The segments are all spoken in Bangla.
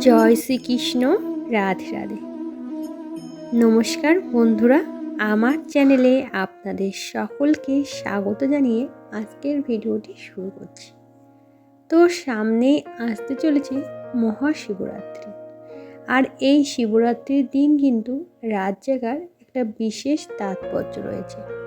জয় শ্রীকৃষ্ণ, রাধে রাধে। নমস্কার বন্ধুরা, আমার চ্যানেলে আপনাদের সকলকে স্বাগত জানিয়ে আজকের ভিডিওটি শুরু করছি। তো সামনে আসতে চলেছে মহাশিবরাত্রি। আর এই শিবরাত্রির দিন কিন্তু রাত জাগার একটা বিশেষ তাৎপর্য রয়েছে।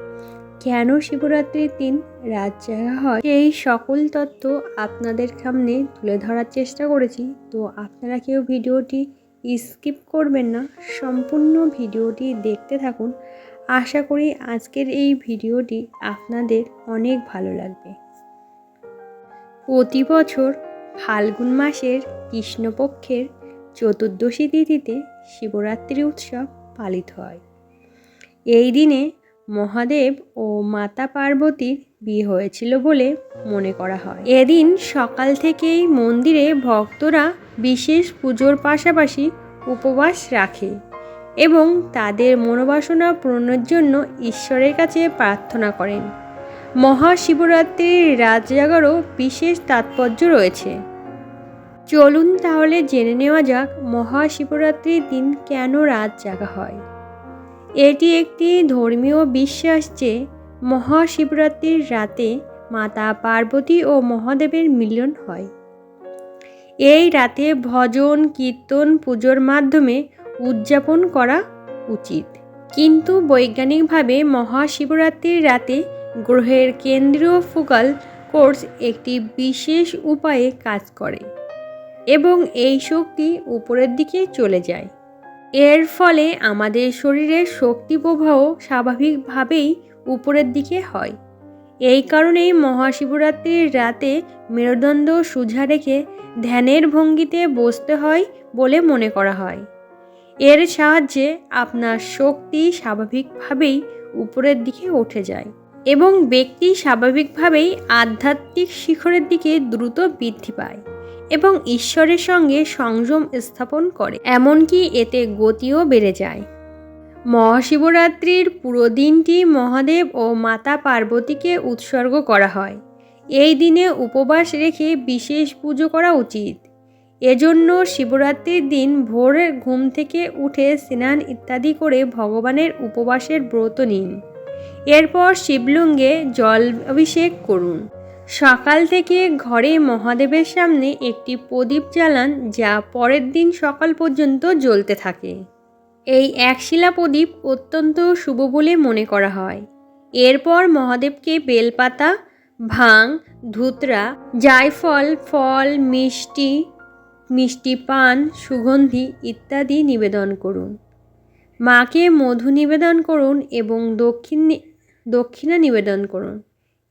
কেন শিবরাত্রির দিন রাত জাগা হয়? এই সকল তত্ত্ব আপনাদের সামনে তুলে ধরার চেষ্টা করেছি। তো আপনারা কেউ ভিডিওটি স্কিপ করবেন না, সম্পূর্ণ ভিডিওটি দেখতে থাকুন। আশা করি আজকের এই ভিডিওটি আপনাদের অনেক ভালো লাগবে। প্রতি বছর ফাল্গুন মাসের কৃষ্ণপক্ষের চতুর্দশী তিথিতে শিবরাত্রি উৎসব পালিত হয়। এই দিনে মহাদেব ও মাতা পার্বতীর বিয়ে হয়েছিল বলে মনে করা হয়। এদিন সকাল থেকেই মন্দিরে ভক্তরা বিশেষ পুজোর পাশাপাশি উপবাস রাখে এবং তাদের মনোবাসনা পূরণের জন্য ঈশ্বরের কাছে প্রার্থনা করেন। মহাশিবরাত্রির রাত জাগারও বিশেষ তাৎপর্য রয়েছে। চলুন তাহলে জেনে নেওয়া যাক মহাশিবরাত্রির দিন কেন রাত জাগা হয়। এটি একটি ধর্মীয় বিশ্বাস যে মহাশিবরাত্রির রাতে মাতা পার্বতী ও মহাদেবের মিলন হয়। এই রাতে ভজন, কীর্তন, পুজোর মাধ্যমে উদযাপন করা উচিত। কিন্তু বৈজ্ঞানিকভাবে মহাশিবরাত্রির রাতে গ্রহের কেন্দ্রীয় ফোকাল কোর্স একটি বিশেষ উপায়ে কাজ করে এবং এই শক্তি উপরের দিকে চলে যায়। এর ফলে আমাদের শরীরের শক্তি প্রবাহ স্বাভাবিকভাবেই উপরের দিকে হয়। এই কারণেই মহাশিবরাত্রির রাতে মেরুদণ্ড সোজা রেখে ধ্যানের ভঙ্গিতে বসতে হয় বলে মনে করা হয়। এর সাহায্যে আপনার শক্তি স্বাভাবিকভাবেই উপরের দিকে উঠে যায় এবং ব্যক্তি স্বাভাবিকভাবেই আধ্যাত্মিক শিখরের দিকে দ্রুত বৃদ্ধি পায়। এবং ঈশ্বরের সঙ্গে সংযম স্থাপন করে, এমনকি এতে গতিও বেড়ে যায়। মহাশিবরাত্রির পুরো দিনটি মহাদেব ও মাতা পার্বতীকে উৎসর্গ করা হয়। এই দিনে উপবাস রেখে বিশেষ পুজো করা উচিত। এজন্য শিবরাত্রির দিন ভোরের ঘুম থেকে উঠে স্নান ইত্যাদি করে ভগবানের উপবাসের ব্রত নিন। এরপর শিবলিঙ্গে জল অভিষেক করুন। সকাল থেকে ঘরে মহাদেবের সামনে একটি প্রদীপ জ্বালান যা পরের দিন সকাল পর্যন্ত জ্বলতে থাকে। এই একশিলা প্রদীপ অত্যন্ত শুভ বলে মনে করা হয়। এরপর মহাদেবকে বেলপাতা, ভাং, ধুতরা, জায়ফল, ফল, মিষ্টি মিষ্টি পান, সুগন্ধি ইত্যাদি নিবেদন করুন। মাকে মধু নিবেদন করুন এবং দক্ষিণ দক্ষিণা নিবেদন করুন।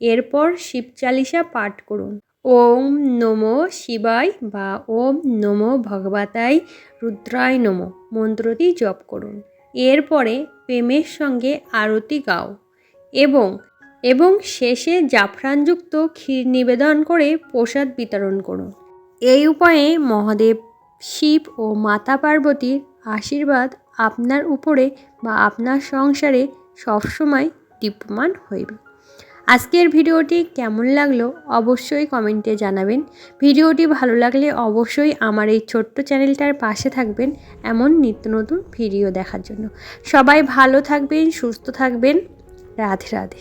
এরপর শিব চালিসা পাঠ করুন। ওম নমো শিবায় বা ওম নমো ভগবতাই রুদ্রায় নমো মন্ত্রটি জপ করুন। এরপরে প্রেমের সঙ্গে আরতি গাও এবং এবং শেষে জাফরানযুক্ত ক্ষীর নিবেদন করে প্রসাদ বিতরণ করুন। এই উপায়ে মহাদেব, শিব ও মাতা পার্বতীর আশীর্বাদ আপনার উপরে বা আপনার সংসারে সবসময় দীপ্যমান হইবে। আজকের ভিডিওটি কেমন লাগল অবশ্যই কমেন্টে জানাবেন। ভিডিওটি ভালো লাগলে অবশ্যই আমার এই ছোট্ট চ্যানেলটার পাশে থাকবেন এমন নিত্য নতুন ভিডিও দেখার জন্য। সবাই ভালো থাকবেন, সুস্থ থাকবেন। রাধে রাধে।